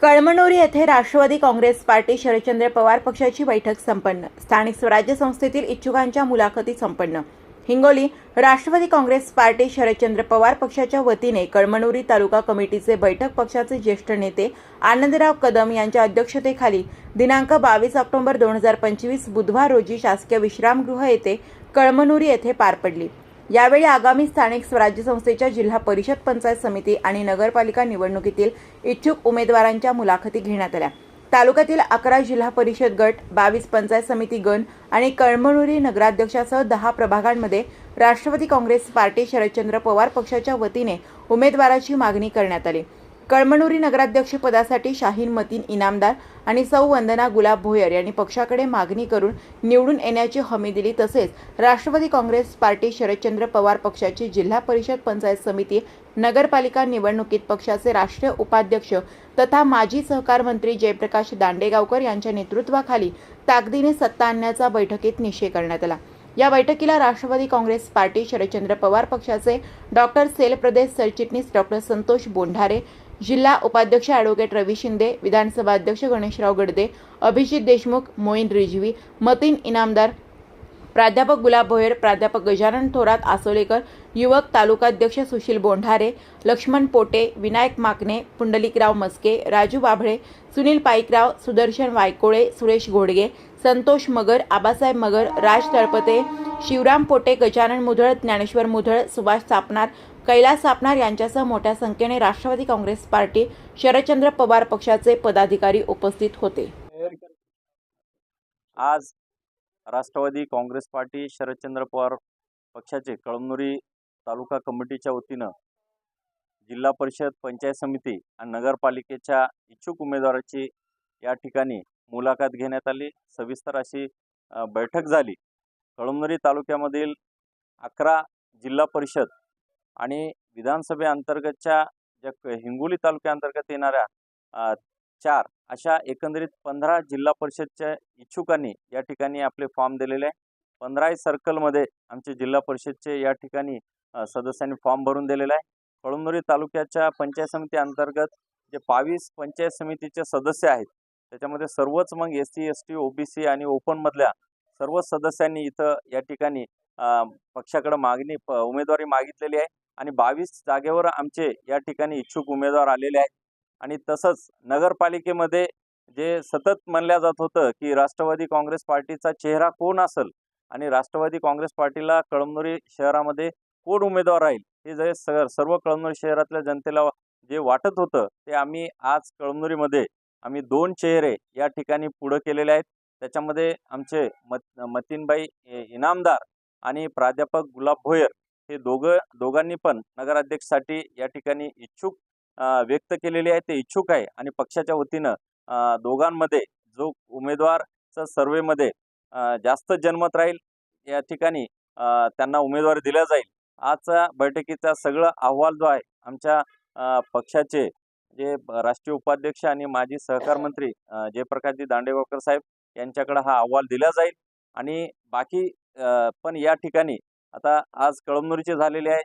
कळमनुरी येथे Rashtrawadi Congress party Sharadchandra Pawar पक्षाची बैठक संपन्न. स्थानिक स्वराज्य संस्थेतील इच्छुकांच्या मुलाखती संपन्न. हिंगोली राष्ट्रवादी काँग्रेस पार्टी शरदचंद्र पवार पक्षाच्या वतीने कळमनुरी तालुका कमिटीचे बैठक पक्षाचे ज्येष्ठ नेते आनंदराव कदम यांच्या अध्यक्षतेखाली दिनांक बावीस ऑक्टोबर दोन हजार पंचवीस बुधवार रोजी शासकीय विश्रामगृह येथे कळमनुरी येथे पार पडली. यावेळी आगामी स्थानिक स्वराज्य संस्थेच्या जिल्हा परिषद पंचायत समिती आणि नगरपालिका निवडणुकीतील इच्छुक उमेदवारांच्या मुलाखती घेण्यात आल्या. तालुक्यातील अकरा जिल्हा परिषद गट बावीस पंचायत समिती गण आणि कळमनुरी नगराध्यक्षासह दहा प्रभागांमध्ये राष्ट्रवादी काँग्रेस पार्टी शरदचंद्र पवार पक्षाच्या वतीने उमेदवाराची मागणी करण्यात आली. कळमनुरी नगराध्यक्ष पदासाठी शाहीन मतीन इनामदार आणि सौ वंदना गुलाब भोयर यांनी पक्षाकडे मागणी करून निवडून येण्याची हमी दिली. तसेच राष्ट्रवादी काँग्रेस पार्टी शरदचंद्र पवार पक्षाची जिल्हा परिषद पंचायत समिती नगरपालिका निवडणुकीत पक्षाचे राष्ट्रीय उपाध्यक्ष तथा माजी सहकार मंत्री जयप्रकाश दांडेगावकर यांच्या नेतृत्वाखाली ताकदीने सत्ता आणण्याचा बैठकीत निश्चय करण्यात आला. या बैठकीला राष्ट्रवादी काँग्रेस पार्टी शरदचंद्र पवार पक्षाचे डॉक्टर सेल प्रदेश सरचिटणीस डॉक्टर संतोष बोंढारे जिल्हा उपाध्यक्ष ॲडव्होकेट रवी शिंदे विधानसभा अध्यक्ष गणेशराव गडदे अभिजित देशमुख मोईन रिजवी मतीन इनामदार प्राध्यापक गुलाब भोयर प्राध्यापक गजानन थोरात आसोलेकर युवक तालुकाध्यक्ष सुशील बोंढारे लक्ष्मण पोटे विनायक माकणे पुंडलिकराव मस्के राजू बाभळे सुनील पाईकराव सुदर्शन वायकोळे सुरेश घोडगे संतोष मगर आबासाहेब मगर राज तळपते शिवराम पोटे गजानन मुधळ ज्ञानेश्वर मुधळ सुभाष चापणार कैलास सापणार यांच्यासह मोठ्या संख्येने राष्ट्रवादी काँग्रेस पार्टी शरदचंद्र पवार पक्षाचे पदाधिकारी उपस्थित होते. आज राष्ट्रवादी काँग्रेस पार्टी शरदचंद्र पवार पक्षाचे कळमनुरी तालुका कमिटीच्या वतीनं जिल्हा परिषद पंचायत समिती आणि नगरपालिकेच्या इच्छुक उमेदवाराची या ठिकाणी मुलाखत घेण्यात आली. सविस्तर अशी बैठक झाली. कळमनुरी तालुक्यामधील अकरा जिल्हा परिषद आणि विधानसभेअंतर्गतच्या ज्या हिंगोली तालुक्याअंतर्गत येणाऱ्या चार अशा एकंदरीत पंधरा जिल्हा परिषदच्या इच्छुकांनी या ठिकाणी आपले फॉर्म दिलेले आहे. पंधराही सर्कलमध्ये आमचे जिल्हा परिषदचे या ठिकाणी सदस्यांनी फॉर्म भरून दिलेला आहे. कळमनुरी तालुक्याच्या पंचायत समिती अंतर्गत जे बावीस पंचायत समितीचे सदस्य आहेत त्याच्यामध्ये सर्वच मग S C S T O B C आणि ओपनमधल्या सर्वच सदस्यांनी इथं या ठिकाणी पक्षाकडं मागणी उमेदवारी मागितलेली आहे. आणि बावीस जागेवर आमचे या ठिकाणी इच्छुक उमेदवार आलेले आहेत. आणि तसंच नगरपालिकेमध्ये जे सतत म्हणल्या जात होतं की राष्ट्रवादी काँग्रेस पार्टीचा चेहरा कोण असेल आणि राष्ट्रवादी काँग्रेस पार्टीला कळमनुरी शहरामध्ये कोण उमेदवार राहील हे जे सर्व कळमनुरी शहरातल्या जनतेला जे वाटत होतं ते आम्ही आज कळमनुरीमध्ये आम्ही दोन चेहरे या ठिकाणी पुढं केलेले आहेत. त्याच्यामध्ये आमचे मत मतीनबाई इनामदार आणि प्राध्यापक गुलाब भोयर हे दोघं दोघांनी पण नगराध्यक्षसाठी या ठिकाणी इच्छुक व्यक्त केलेले आहे. ते इच्छुक आहे आणि पक्षाच्या वतीनं दोघांमध्ये जो उमेदवारचा सर्वेमध्ये जास्त जनमत राहील या ठिकाणी त्यांना उमेदवारी दिला जाईल. आजचा बैठकीचा सगळं अहवाल जो आहे आमच्या पक्षाचे जे राष्ट्रीय उपाध्यक्ष आणि माजी सहकार मंत्री जयप्रकाशजी दांडेगावकर साहेब यांच्याकडे हा अहवाल दिला जाईल. आणि बाकी पण या ठिकाणी आता आज कळमनुरीचे झालेले आहे.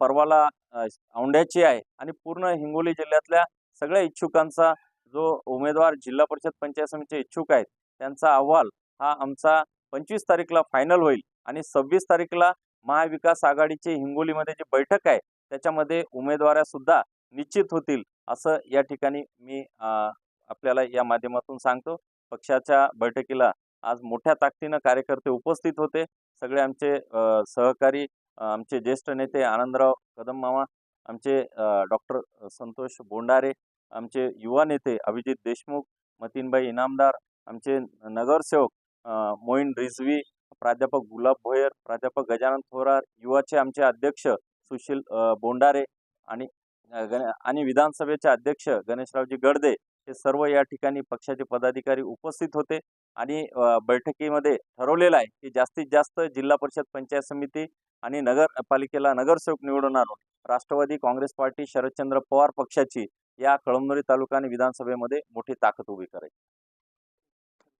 परवाला अ, औंढ्याची आहे आणि पूर्ण हिंगोली जिल्ह्यातल्या सगळ्या इच्छुकांचा जो उमेदवार जिल्हा परिषद पंचायत समितीचे इच्छुक आहेत त्यांचा अहवाल हा आमचा पंचवीस तारीखला फायनल होईल आणि सव्वीस तारीखला महाविकास आघाडीची हिंगोलीमध्ये जी बैठक आहे त्याच्यामध्ये उमेदवाऱ्या सुद्धा निश्चित होतील असं या ठिकाणी मी आपल्याला या माध्यमातून सांगतो. पक्षाच्या बैठकीला आज मोठ्या ताकदीनं कार्यकर्ते उपस्थित होते. सगळे आमचे सहकारी आमचे ज्येष्ठ नेते आनंदराव कदम मामा आमचे डॉक्टर संतोष बोंडारे आमचे युवा नेते अभिजित देशमुख मतीनबाई इनामदार आमचे नगरसेवक मोईन रिझवी प्राध्यापक गुलाब भोयर प्राध्यापक गजानन थोरार युवाचे आमचे अध्यक्ष सुशील बोंडारे आणि गण आणि विधानसभेचे अध्यक्ष गणेशरावजी गडदे हे सर्व या ठिकाणी पक्षाचे पदाधिकारी उपस्थित होते आणि बैठकीमध्ये ठरवलेलं आहे की जास्तीत जास्त जिल्हा परिषद पंचायत समिती आणि नगरपालिकेला नगरसेवक निवडून आणून राष्ट्रवादी काँग्रेस पार्टी शरदचंद्र पवार पक्षाची या कळमनुरी तालुका आणि विधानसभेमध्ये मोठी ताकद उभी करायची